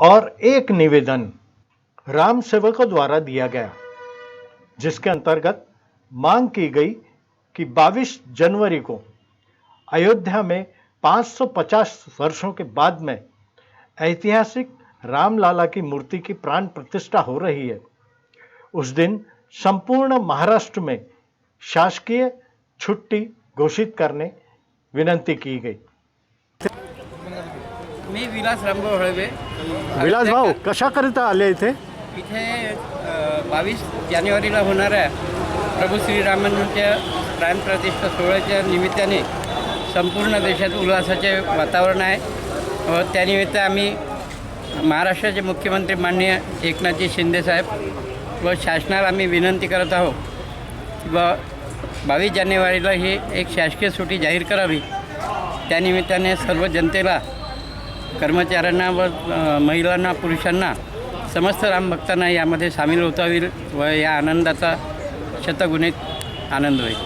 और एक निवेदन राम सेवकों द्वारा दिया गया, जिसके अंतर्गत मांग की गई कि 22 जनवरी को अयोध्या में 550 वर्षों के बाद में ऐतिहासिक रामलाला की मूर्ति की प्राण प्रतिष्ठा हो रही है। उस दिन संपूर्ण महाराष्ट्र में शासकीय छुट्टी घोषित करने विनंती की गई। मी विलास रामभाऊ हळवे. विलास भाऊ कशाकरिता आले इथे? इथे बावीस जानेवारीला होणाऱ्या प्रभू श्रीरामांच्या प्राणप्रतिष्ठा सोहळ्याच्या निमित्ताने संपूर्ण देशात उल्हासाचे वातावरण आहे. व त्यानिमित्त आम्ही महाराष्ट्राचे मुख्यमंत्री माननीय एकनाथजी शिंदेसाहेब व शासनाला आम्ही विनंती करत आहोत. व बावीस जानेवारीला ही एक शासकीय सुट्टी जाहीर करावी. त्यानिमित्ताने सर्व जनतेला कर्मचाऱ्यांना व महिलांना पुरुषांना समस्त रामभक्तांना यामध्ये सामील होता येईल व या आनंदाचा शतगुणित आनंद होईल.